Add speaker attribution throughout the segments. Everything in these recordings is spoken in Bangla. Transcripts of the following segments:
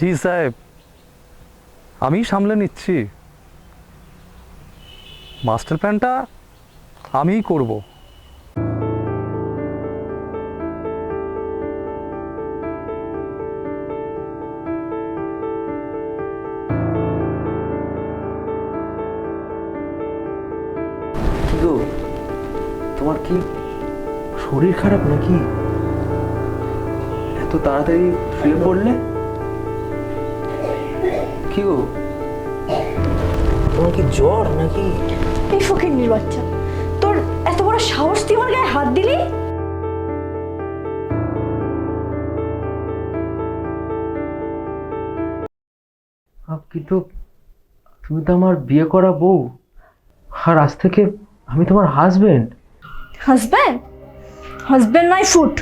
Speaker 1: জি সাহেব আমি সামলে নিচ্ছি। মাস্টার প্ল্যানটা আমিই করব।
Speaker 2: তোমার কি শরীর খারাপ নাকি? এত তাড়াতাড়ি শুয়ে পড়লে? কি গো? তোমার কি জ্বর নাকি?
Speaker 3: এই বাচ্চা তোর এত বড় সাহস তুই আমার গায়ে হাত দিলি?
Speaker 2: কিন্তু তুমি তো আমার বিয়ে করা বউ। আর আজ থেকে আমি তোমার husband
Speaker 3: husband husband my foot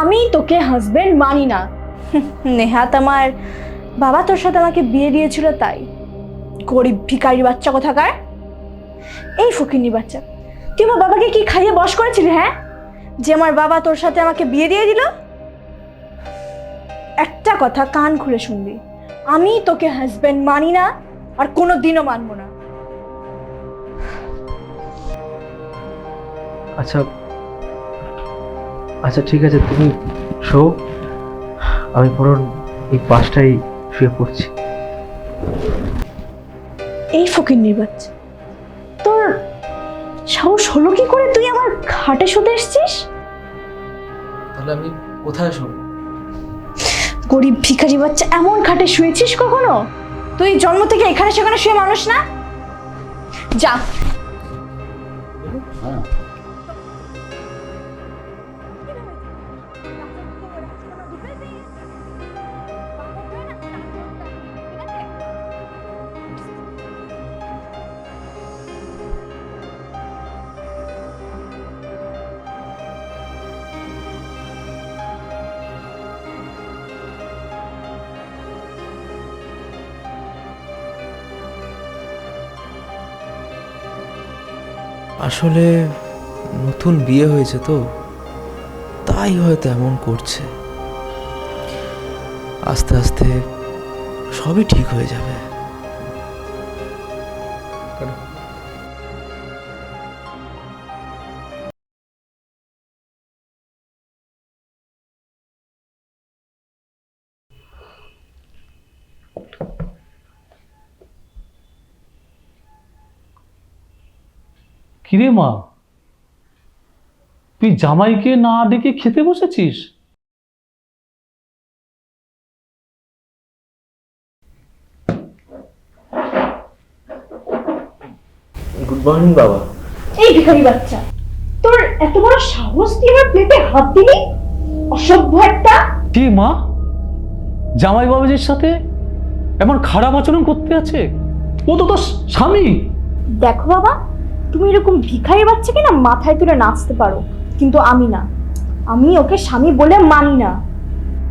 Speaker 3: আমি তোকে হাজব্যান্ড মানি না। নেহাত আমার বাবা তোর সাথে আমাকে বিয়ে দিয়েছিল তাই। গরিব ভিখারি বাচ্চা কোথাকার? এই ফকিন্নি বাচ্চা। তুই আমার বাবাকে কি খাইয়ে বস করেছিলি হ্যাঁ? যে আমার বাবা তোর সাথে আমাকে বিয়ে দিয়ে দিল? একটা কথা কান খুলে শুনবি। আমি তোকে হাজব্যান্ড মানি না, আর কোনো দিনও মানবো না।
Speaker 2: আচ্ছা আচ্ছা ঠিক আছে, তুমি শো। আমি বরং এই পাশটাই শুয়ে পড়ছি।
Speaker 3: এই ফকির বাচ্চা তোর সাহস হলো কি করে তুই আমার খাটে শুতে এসছিস?
Speaker 2: তাহলে আমি কোথায় শোবো?
Speaker 3: গরিব ভিখারি বাচ্চা এমন খাটে শুয়েছিস কখনো? তুই জন্ম থেকে এখানে সেখানে শুয়ে মানুষ না? যা
Speaker 2: আসলে নতুন বিয়ে হয়েছে তো, তাই হয়তো এমন করছে। আস্তে আস্তে সবই ঠিক হয়ে যাবে।
Speaker 1: কিরে মা? তুই জামাইকে না ডেকে খেতে বসেছিস?
Speaker 2: গুড মর্নিং বাবা।
Speaker 3: এই ভিখারি বাচ্চা তোর এত বড় সাহস তুই আমার প্লেটে হাত দিলি? অসভ্য একটা।
Speaker 1: কি মা? জামাই বাবাজির সাথে এমন খারাপ আচরণ করতে আছে? ও তো তোর স্বামী।
Speaker 3: দেখো বাবা তুমি এরকম ভিখারি বাচ্চাকে না মাথায় তুলে নাচতে পারো কিন্তু আমি না। আমি ওকে স্বামী বলে মানি না।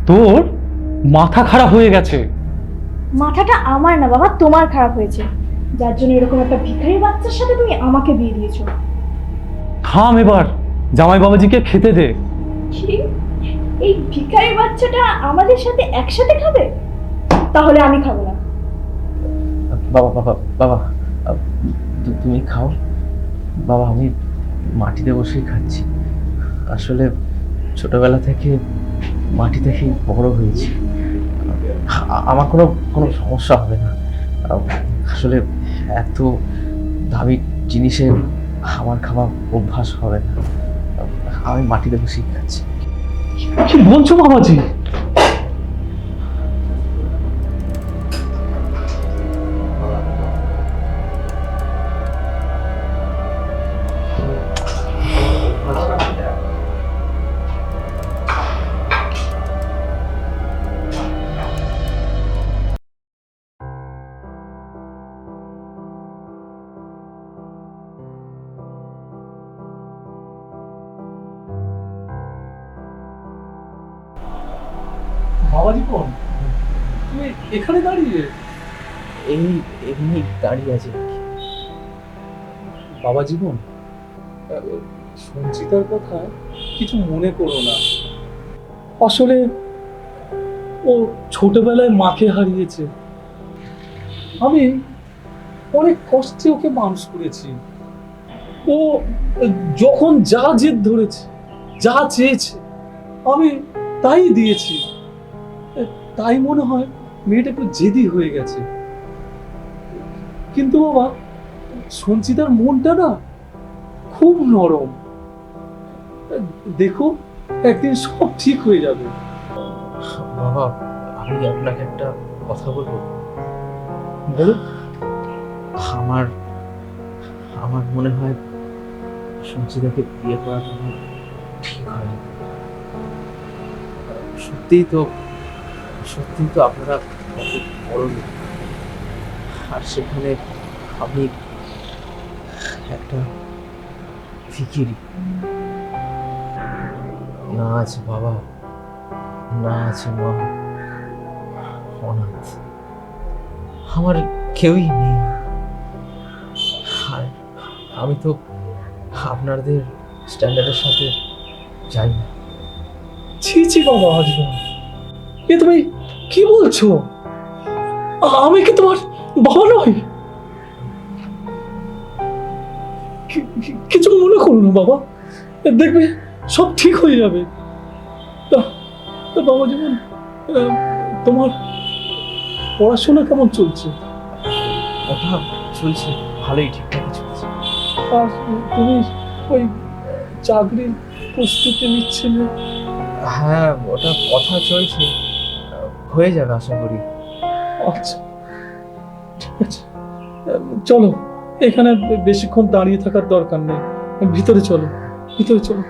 Speaker 1: তোর মাথা খারাপ হয়ে গেছে।
Speaker 3: মাথাটা আমার না বাবা তোমার খারাপ হয়েছে। যার জন্য এরকম একটা ভিখারি বাচ্চার সাথে তুমি আমাকে বিয়ে দিয়েছ।
Speaker 1: থাম এবার জামাই বাবাজিকে খেতে দে।
Speaker 3: কি এই ভিখারি বাচ্চাটা আমাদের সাথে একসাথে খাবে? তাহলে আমি খাব না।
Speaker 2: বাবা বাবা বাবা তুমি খাও। বাবা, আমি মাটিতে বসেই খাচ্ছি। আসলে ছোটবেলা থেকে মাটি থেকেই বড় হয়েছি। আমার কোনো কোনো সমস্যা হবে না। আসলে এত দামি জিনিসে আমার খাওয়া অভ্যাস হবে না। আমি মাটিতে বসেই খাচ্ছি।
Speaker 1: কি বলছো বাবাজি? এখানে দাঁড়িয়ে?
Speaker 2: এই এমনি দাঁড়িয়ে আছে।
Speaker 1: বাবা জীবন সঞ্চিতার কথা কিছু মনে করো না। আসলে ও ছোটবেলায় মাকে হারিয়েছে। আমি অনেক কষ্টে ওকে মানুষ করেছি। ও যখন যা জেদ ধরেছে যা চেয়েছে আমি তাই দিয়েছি। তাই মনে হয় মেয়েটা একটু জেদি হয়ে গেছে। কিন্তু বাবা সঞ্চিতার মনটা না খুব নরম। দেখো একদিন সব ঠিক হয়ে যাবে।
Speaker 2: বাবা আমি আপনাকে একটা কথা বলব।
Speaker 1: বলো
Speaker 2: আমার আমার মনে হয় সঞ্চিতাকে বিয়ে করাটা ঠিক হয়নি। সত্যিই তো সত্যিই তো আপনারা আর সেখানে একটা না আছে বাবা, না আছে মা, অনাথ। আমার কেউই নেই। আর আমি তো আপনাদের স্ট্যান্ডার্ডের সাথে যাই না।
Speaker 1: ছি ছি বাবা আজমল এ তুমি কি বলছো? আমি কি তোমার বাবা নই? কি- কিছু মনে করো না বাবা। দেখবে সব ঠিক হয়ে যাবে। তা তা বাবা যেমন তোমার পড়াশোনা কেমন চলছে?
Speaker 2: ওটা চলছে ভালোই ঠিকঠাক চলছে।
Speaker 1: আর তুমি ওই চাকরির প্রস্তুতি নিচ্ছিলে?
Speaker 2: হ্যাঁ ওটা কথা চলছে। হয়ে যাবে আশা করি।
Speaker 1: আচ্ছা ঠিক আছে। চলো এখানে বেশিক্ষণ দাঁড়িয়ে থাকার দরকার নেই। ভিতরে চলো ভিতরে চলো।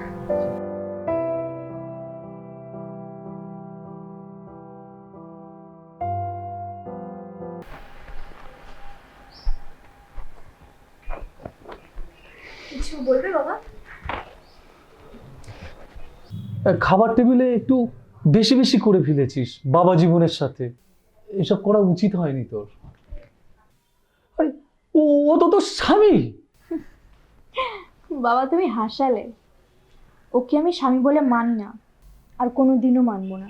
Speaker 3: কিছু বলবে বাবা?
Speaker 1: খাবার টেবিলে একটু বেশি বেশি করে ফেলেছিস বাবা জীবনের সাথে। এসব করা উচিত হয়নি তোর। আরে ও তো তোর স্বামী।
Speaker 3: বাবা তুমি হাসালে। ওকে আমি স্বামী বলে মানি না আর কোনো দিনও মানবো না।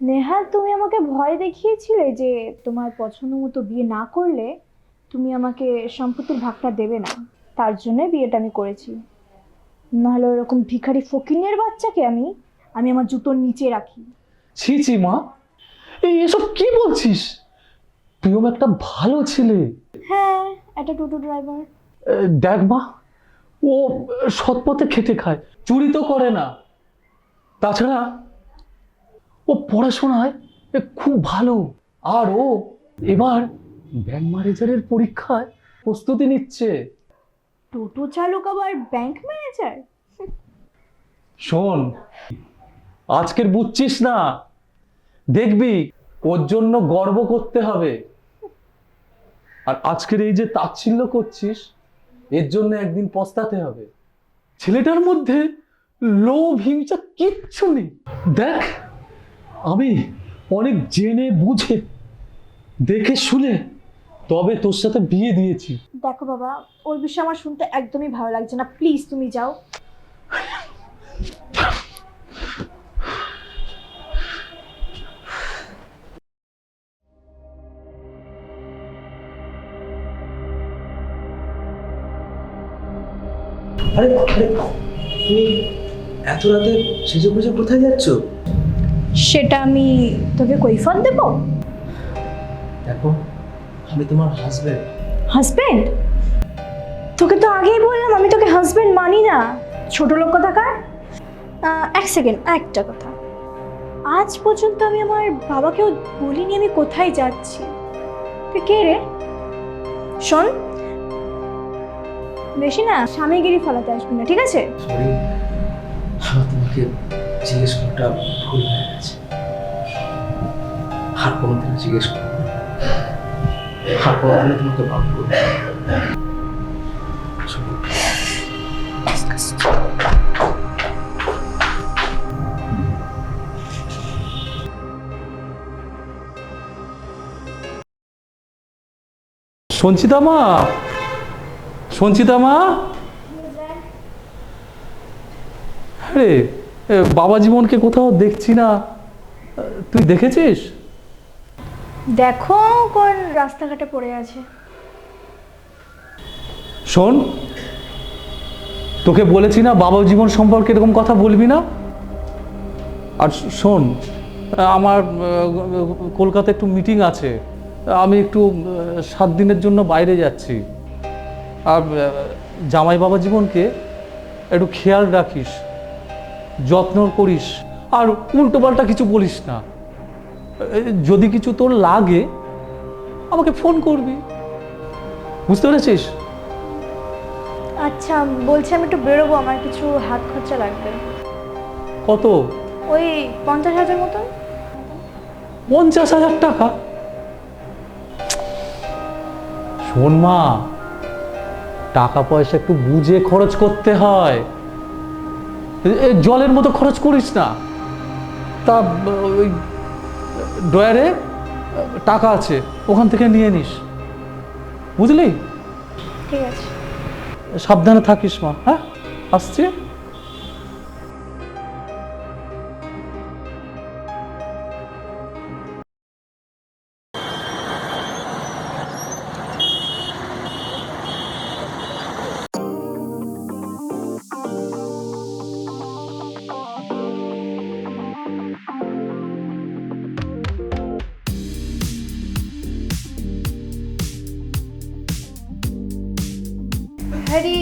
Speaker 3: নেহা তুমি আমাকে ভয় দেখিয়েছিলে যে তোমার পছন্দ মতো বিয়ে না করলে তুমি আমাকে সম্পত্তির ভাগটা দেবে না। তার জন্যই বিয়েটা আমি করেছি। নাহলে ওরকম ভিখারি ফকিনের বাচ্চাকে আমি আমি আমার জুতোর নিচে রাখি।
Speaker 1: ছি ছি মা। এসব কি বলছিস? প্রিয়ম একটা ভালো ছেলে।
Speaker 3: হ্যাঁ একটা টোটো ড্রাইভার।
Speaker 1: দেখ মা ও সৎপথে খেটে খায় চুরি তো করে না। তাছাড়া ও পড়াশোনায় খুব ভালো। আর ও এবার ব্যাংক ম্যানেজারের পরীক্ষায় প্রস্তুতি নিচ্ছে।
Speaker 3: টোটো চালক আবার ব্যাংক ম্যানেজার
Speaker 1: শোন আজকের বুঝছিস না দেখবি ওর জন্য গর্ব করতে হবে। আর আজকের এই যে তাচ্ছিল্য করছিস এর জন্য একদিন পস্তাতে হবে। ছেলেটার মধ্যে লোভ হিংসা কিচ্ছু নেই। দেখ আমি অনেক জেনে বুঝে দেখে শুনে তবে তোর সাথে বিয়ে দিয়েছি।
Speaker 3: দেখো বাবা ওর বিষয়ে আমার শুনতে একদমই ভালো লাগছে না। প্লিজ তুমি যাও।
Speaker 2: আরে আরে তুমি এত রাতে সেজে গুজে কোথায় যাচ্ছ?
Speaker 3: সেটা আমি তোকে কৈফত দেব?
Speaker 2: দেখো আমি তোমার হাজবেন্ড
Speaker 3: হাজবেন্ড তোকে তো আগেই বললাম আমি তোকে হাজবেন্ড মানি না। ছোট লোক কথাকার এক সেকেন্ড একটা কথা। আজ পর্যন্ত আমি আমার বাবাকেও বলিনি আমি কোথায় যাচ্ছি। তুই কে রে? শোন বেশি না স্বামীগিরি ফলাতে আসবি না ঠিক আছে
Speaker 2: সরি আমার তোমাকে জিজ্ঞেস করাটা ভুল হয়ে গেছে আর কোনোদিনও জিজ্ঞেস করব আর কোনোদিনও তোমাকে ভাব করব না। Sorry.
Speaker 1: সঞ্চিতা মা সঞ্চিতা মা? আরে বাবা জীবনকে কোথাও দেখছি না। তুই দেখেছিস?
Speaker 3: দেখো কোন রাস্তাঘাটে পড়ে আছে।
Speaker 1: শোন তোকে বলেছি না বাবা জীবন সম্পর্কে এরকম কথা বলবি না? আর শোন আমার কলকাতায় একটু মিটিং আছে। আমি একটু সাত দিনের জন্য বাইরে যাচ্ছি। আর জামাই বাবা জীবনকে একটু খেয়াল রাখিস যত্ন করিস আর উল্টো পাল্টা কিছু বলিস না। যদি কিছু তোর লাগে আমাকে ফোন করবি। বুঝতে পেরেছিস?
Speaker 3: আচ্ছা বলছি আমি একটু বেরোবো আমার কিছু হাত খরচা লাগবে।
Speaker 1: কত?
Speaker 3: ওই পঞ্চাশ হাজার মতন।
Speaker 1: পঞ্চাশ হাজার টাকা? শোন মা টাকা পয়সা একটু বুঝে খরচ করতে হয়। জলের মতো খরচ করিস না। তা ওই ডয়ারে টাকা আছে ওখান থেকে নিয়ে নিস। বুঝলি?
Speaker 3: ঠিক আছে।
Speaker 1: সাবধানে থাকিস মা হ্যাঁ? আসছি।
Speaker 3: হ্যারি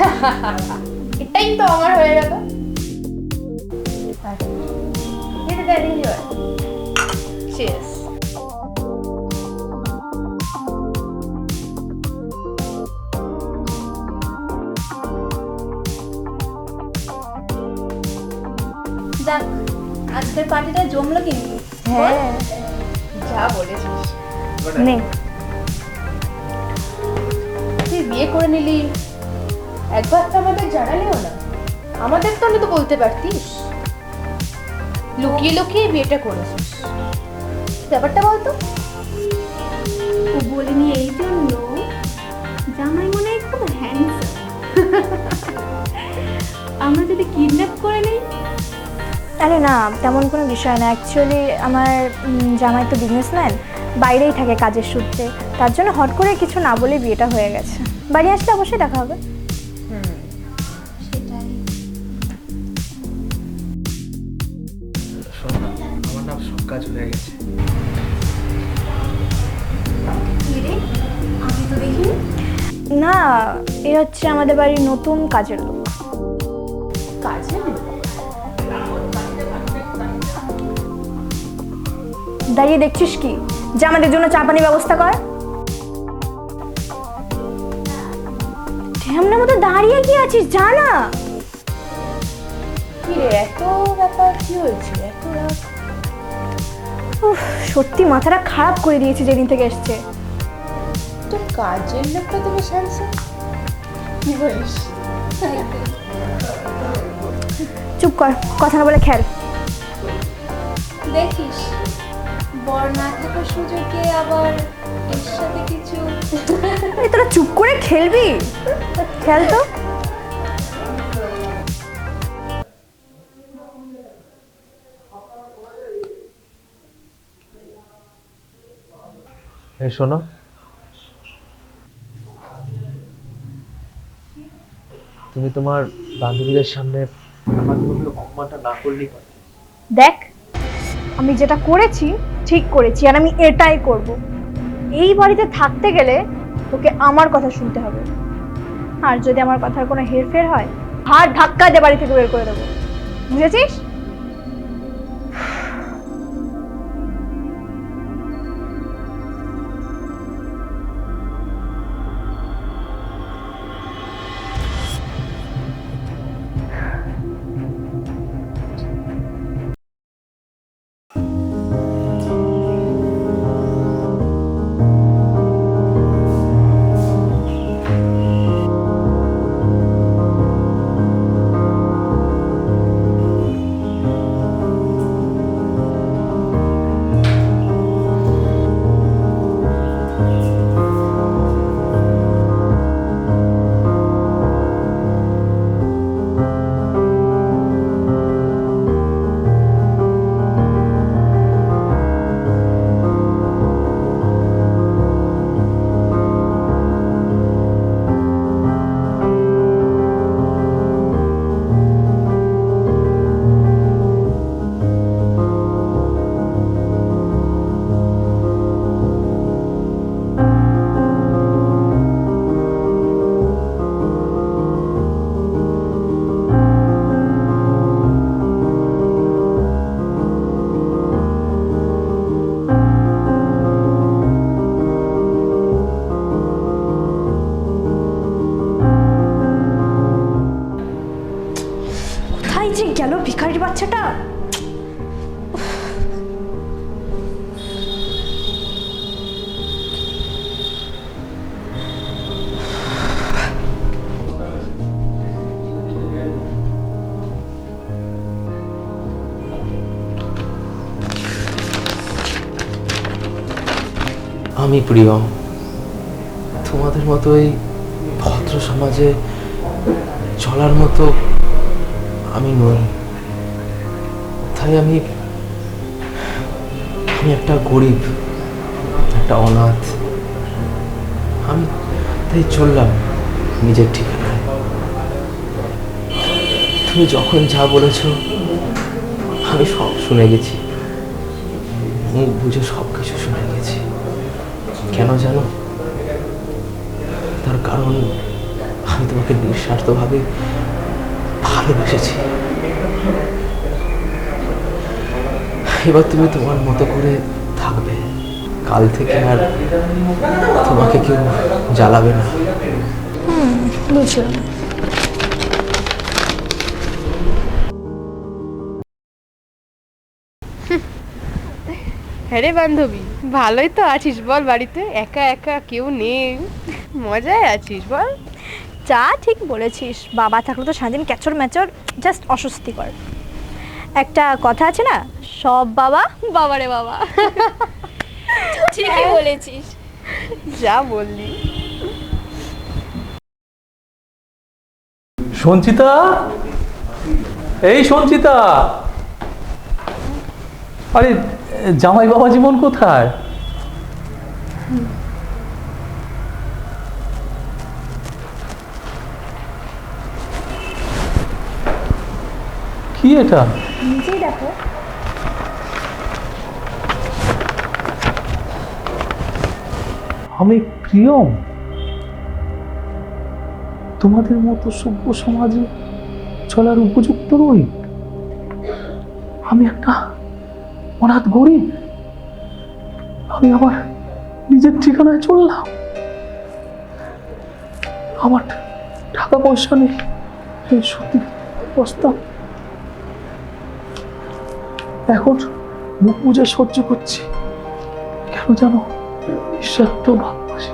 Speaker 4: এটাই তো আমার হয়ে গেল।
Speaker 3: নে
Speaker 4: তুই বিয়ে করে নিলি? একবার তো আমাদের জানালিও না। আমাদের তো তো বলতে পারতিস। লুকিয়ে লুকিয়ে বিয়েটা করেছিস। ব্যাপারটা বলতো?
Speaker 5: ও বলিনি এই জন্য জামাই মনে হয় খুব হ্যান্ডসাম আমরা যদি কিডন্যাপ করে নেই?
Speaker 3: আরে না তেমন কোনো বিষয় না। অ্যাকচুয়ালি আমার জামাই তো বিজনেসম্যান বাইরেই থাকে কাজের সূত্রে। তার জন্য হট করে কিছু না বলে বিয়েটা হয়ে গেছে। বাড়ি আসলে অবশ্যই দেখা হবে।
Speaker 2: না আমার না সব কাজ হয়ে গেছে।
Speaker 5: আমি তো দেখি
Speaker 3: না এ হচ্ছে আমাদের বাড়ির নতুন কাজের লোক।
Speaker 4: কাজে
Speaker 3: দাঁড়িয়ে দেখছিস কি? যে আমাদের জন্য চা পানির ব্যবস্থা কর। ঢ্যামনার মতো দাঁড়িয়ে কি আছিস? জানা
Speaker 4: কি রে এত ব্যাপার কি হয়েছে? এত রাগ
Speaker 3: উফ সত্যি মাথাটা খারাপ করে দিয়েছে যেদিন থেকে এসছে।
Speaker 4: কাজের লোকটা তো বেশ হ্যান্ডসাম কি বলিস?
Speaker 3: চুপ কর কথা না বলে খেল।
Speaker 4: দেখিস। বর না থাকার সুযোগে আবার এর সাথে কিছু
Speaker 3: এই তোরা চুপ করে খেলবি? খেল তো।
Speaker 2: এই শোনো। তুমি তোমার বান্ধবীদের সামনে আমার মনে অপমানটা না করলেই
Speaker 3: দেখ আমি যেটা করেছি ঠিক করেছি আর আমি এটাই করব। এই বাড়িতে থাকতে গেলে তোকে আমার কথা শুনতে হবে। আর যদি আমার কথার কোনো হেরফের হয়, হাড় ধাক্কা দিয়ে বাড়ি থেকে বের করে দেবো। বুঝেছিস?
Speaker 2: আমি প্রিয়ম তোমাদের মতোই ভদ্র সমাজে চলার মতো আমি নই। তাই আমি আমি একটা গরিব, একটা অনাথ। আমি তাই চললাম নিজের ঠিকানায়। তুমি যখন যা বলেছ, আমি সব শুনে গেছি। মুখ বুঝে সব জানো? তার কারণ আমি তোমাকে নিঃস্বার্থভাবে ভালোবেসেছি। এবার তুমি তোমার মতো করে থাকবে। কাল থেকে আর তোমাকে কেউ জ্বালাবে না।
Speaker 3: বুঝলাম।
Speaker 4: হ্যাঁ রে বান্ধবী ভালোই তো আছিস বল বাড়িতে? একা একা কেউ নেই। মজায় আছিস বল?
Speaker 3: যা ঠিক বলেছিস বাবা থাকলে তো সারাদিন ক্যাচর ম্যাচর জাস্ট অস্বস্তিকর। একটা কথা আছে না সব বাবা বাবারে বাবা। ঠিকই বলেছিস।
Speaker 4: যা বললি।
Speaker 1: সঞ্চিতা? এই সঞ্চিতা। আরে জামাই বাবা জীবন কোথায়? কি এটা?
Speaker 3: নিজেই দেখো।
Speaker 1: আমি প্রিয়ম। তোমাদের মতো সভ্য সমাজে চলার উপযুক্ত নই। আমি একটা অনাথ গরিব আমি আমার নিজের ঠিকানায় চললাম। আমার টাকা পয়সা নেই সত্যি প্রস্তাব এখন মুখ বুঝে সহ্য করছি। কেন জানো ঈশ্বর তো ভালোবাসে।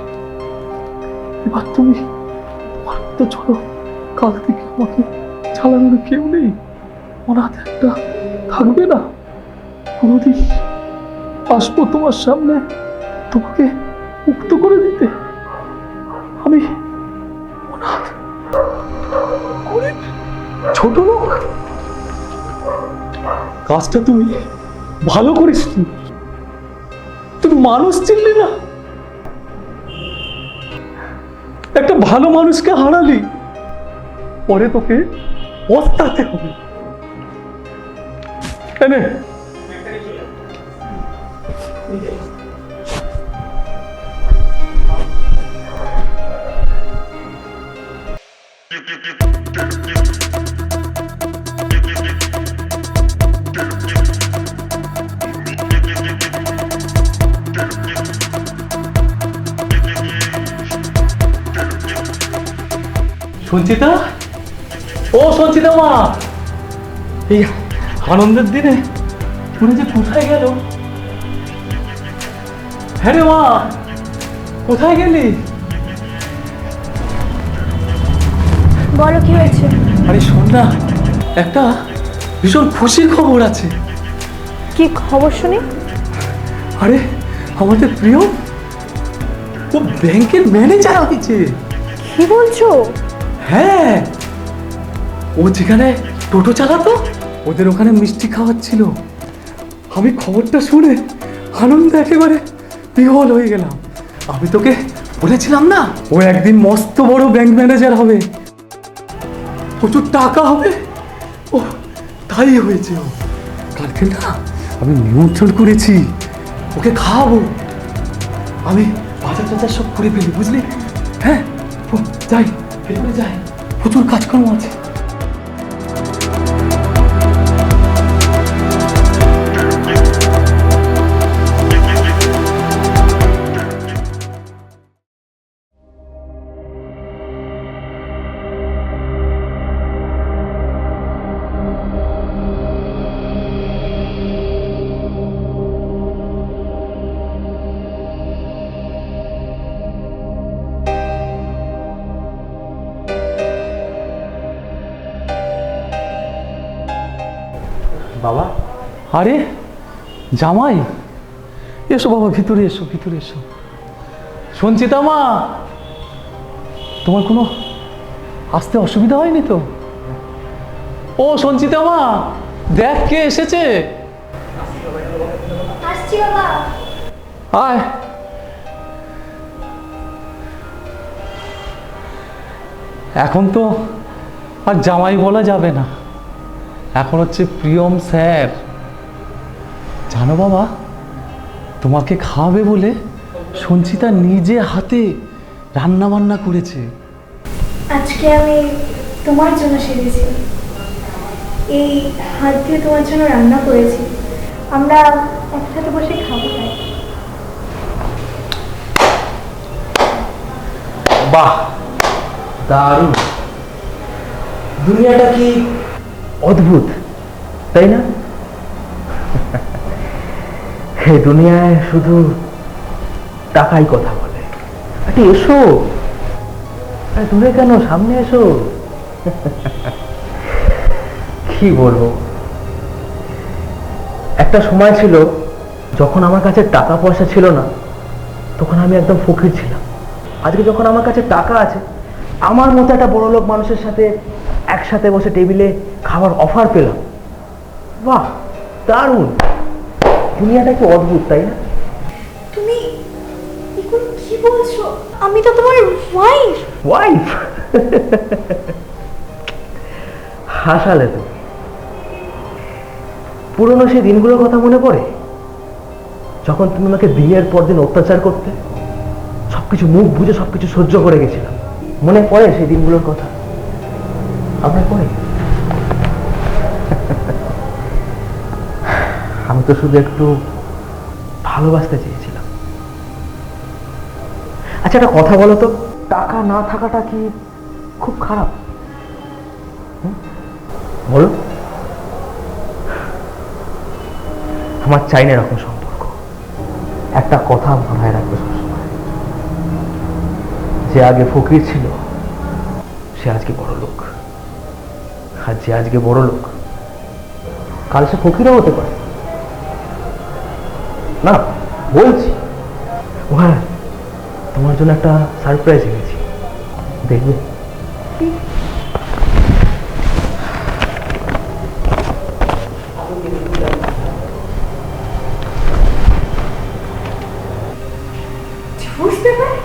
Speaker 1: এবার তুমি তো চলো। কাল থেকে আমাকে চালানোর কেউ নেই। অনাথ একটা থাকবে না। কোনোদিন আসব তোমার সামনে, তোমাকে মুক্ত করে দিতে। আমি ছোট লোক। কাজটা তুমি ভালো করিস তুই মানুষ চিনলি না। একটা ভালো মানুষকে হারালি, পরে তোকে পস্তাতে হবে। এনে। সঞ্চিতা? ও সঞ্চিতা মা। এই আনন্দের দিনে তুমি যে কোথায় গেল? হ্যাঁ রে মা কোথায় গেলি?
Speaker 3: বলো কি হয়েছে?
Speaker 1: আরে শোন না একটা ভীষণ খুশির খবর আছে।
Speaker 3: কি খবর শুনি?
Speaker 1: আরে আমাদের প্রিয় ও ব্যাংকের ম্যানেজার হয়েছে।
Speaker 3: কি বলছো?
Speaker 1: হ্যাঁ। ও যেখানে টোটো চালাতো, ওদের ওখানে মিষ্টি খাওয়াচ্ছিল। আমি খবরটা শুনে আনন্দ একেবারে বিহল হয়ে গেলাম। আমি তোকে বলেছিলাম না, ও একদিন মস্ত বড় ব্যাংক ম্যানেজার হবে। প্রচুর টাকা হবে। ও, তাই হয়েছে ও। কালকে না আমি নিমন্ত্রণ করেছি। ওকে খাওয়াবো। আমি বাজার টাজার সব করে ফেলি, বুঝলি? হ্যাঁ যাই। ভেতরে যাই প্রচুর কাজকর্ম আছে। আরে জামাই এসো বাবা ভিতরে এসো ভিতরে এসো। সঞ্চিতা মা তোমার কোনো আসতে অসুবিধা হয়নি তো? ও সঞ্চিতা মা দেখ কে এসেছে। আয়। এখন তো আর জামাই বলা যাবে না। এখন হচ্ছে প্রিয়ম স্যার। জানো বাবা তোমাকে খাওয়াবে বলে সঞ্চিতা নিজে হাতে রান্না বান্না করেছে।
Speaker 3: আজকে আমি তোমার জন্য সেজেছি। এই হাত দিয়ে তোমার জন্য রান্না করেছি। আমরা একসাথে বসে খাব তাই।
Speaker 2: বাহ দারুণ। দুনিয়াটা কি অদ্ভুত তাই না? এই দুনিয়ায় শুধু টাকাই কথা বলে। আরে এসো। দূরে কেন? সামনে এসো। কি বলব? একটা সময় ছিল, যখন আমার কাছে টাকা পয়সা ছিল না, তখন আমি একদম ফকির ছিলাম। আজকে যখন আমার কাছে টাকা আছে, আমার মতো একটা বড় লোক মানুষের সাথে একসাথে বসে টেবিলে খাবার অফার পেলাম। বাহ, দারুণ। দুনিয়াটা কি অদ্ভুত তাই না?
Speaker 3: তুমি এগুলো কি বলছো? আমি তো তোমার ওয়াইফ
Speaker 2: ওয়াইফ হাসালে তো। পুরনো সেই দিনগুলোর কথা মনে পড়ে? যখন তুমি আমাকে বিয়ের পর দিন অত্যাচার করতে সবকিছু মুখ বুঝে সবকিছু সহ্য করে গেছিলাম। মনে পড়ে সেই দিনগুলোর কথা? আপনার পড়ে? আমি তো শুধু একটু ভালোবাসতে চেয়েছিলাম। আচ্ছা একটা কথা বলো তো, টাকা না থাকাটা কি খুব খারাপ? বলো। আমার চাই না এরকম সম্পর্ক। একটা কথা মাথায় রাখবে সবসময়। যে আগে ফকির ছিল, সে আজকে বড় লোক। আর যে আজকে বড় লোক, কাল সে ফকিরও হতে পারে। না বলছি। ও হ্যাঁ তোমার জন্য একটা সারপ্রাইজ এনেছি। দেখবে?
Speaker 3: বুঝতে পারি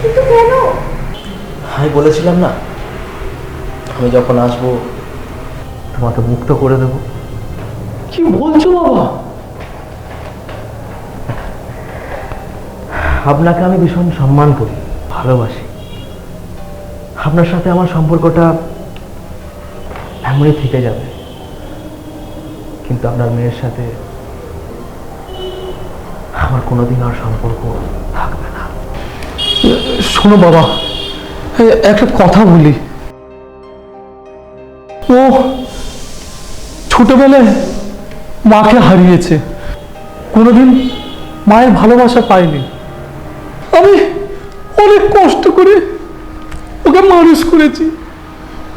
Speaker 3: কিন্তু কেন?
Speaker 2: আমি বলেছিলাম না আমি যখন আসব তোমাকে মুক্ত করে দেবো।
Speaker 1: কি বলছো বাবা?
Speaker 2: আপনাকে আমি ভীষণ সম্মান করি, ভালোবাসি। আপনার সাথে আমার সম্পর্কটা এমনই থেকে যাবে। কিন্তু আপনার মেয়ের সাথে আমার কোনোদিন আর সম্পর্ক থাকবে না।
Speaker 1: শোনো বাবা একটা কথা বলি। ও ছোটবেলায় মাকে হারিয়েছে। কোনোদিন মায়ের ভালোবাসা পায়নি। আমি অনেক কষ্ট করে ওকে মানুষ করেছি।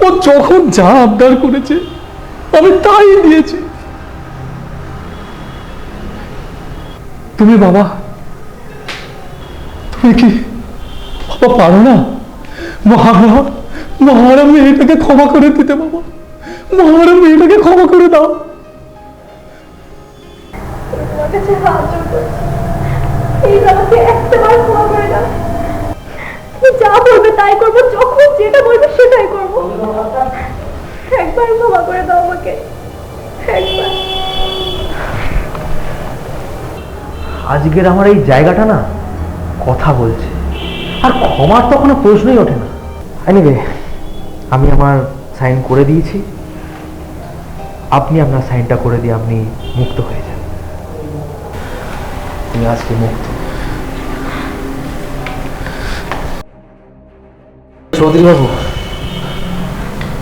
Speaker 1: ও যখন যা আবদার করেছে, আমি তাই দিয়েছি। তুমি বাবা, তুমি কি বাবা পারো না? মহারা মহারা মেয়েটাকে ক্ষমা করে দিতে বাবা। মহারা মেয়েটাকে ক্ষমা করে দাও।
Speaker 3: কাছে হাত যা বলবে তাই যখন যেটা বলবে সেটাই আমাকে।
Speaker 2: আজকের আমার এই জায়গাটা না কথা বলছে। আর ক্ষমার তো কোনো প্রশ্নই ওঠে না। এনিওয়ে আমি আমার সাইন করে দিয়েছি। আপনি আপনার সাইনটা করে দিয়ে আপনি মুক্ত হয়ে যান। তুমি আজকে মুক্ত। চৌধুরী বাবু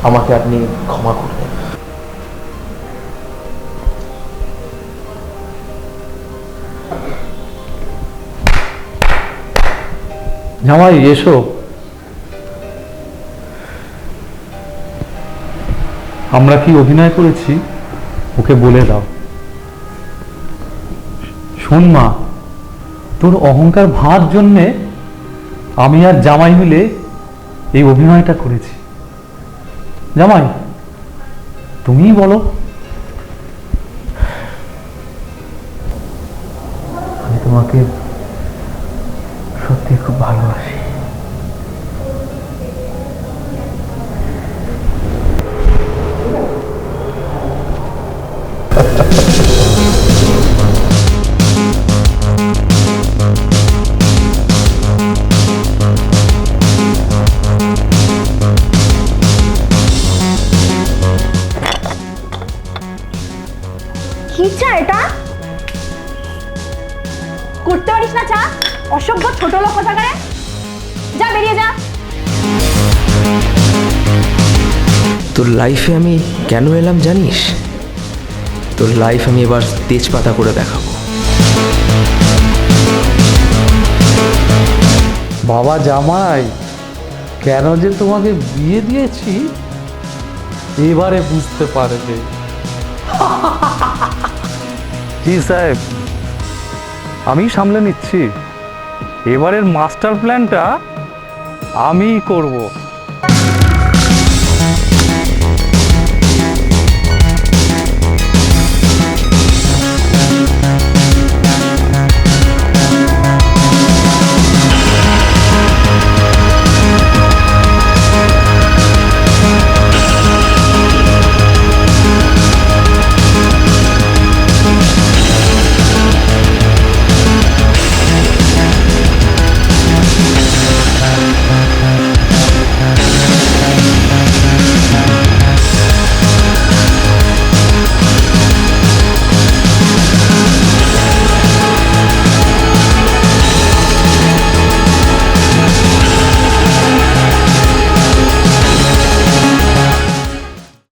Speaker 2: আমাকে আপনি ক্ষমা করবেন।
Speaker 1: জামাই, এসো। আমরা কি অভিনয় করেছি? ওকে বলে দাও। শোন মা, তোর অহংকার ভার জন্যে আমি আর জামাই মিলে এই অভিনয়টা করেছি। জামাই তুমি বলো।
Speaker 2: আমি তোমাকে লাইফে আমি কেন এলাম জানিস? তোর লাইফ আমি এবার তেজপাতা করে দেখাবো।
Speaker 1: বাবা জামাই, কেন যে তোমাকে বিয়ে দিয়েছি? এবারে বুঝতে পারবে। জি সাহেব, আমি সামলে নিচ্ছি। এবারের মাস্টার প্ল্যানটা আমিই করব।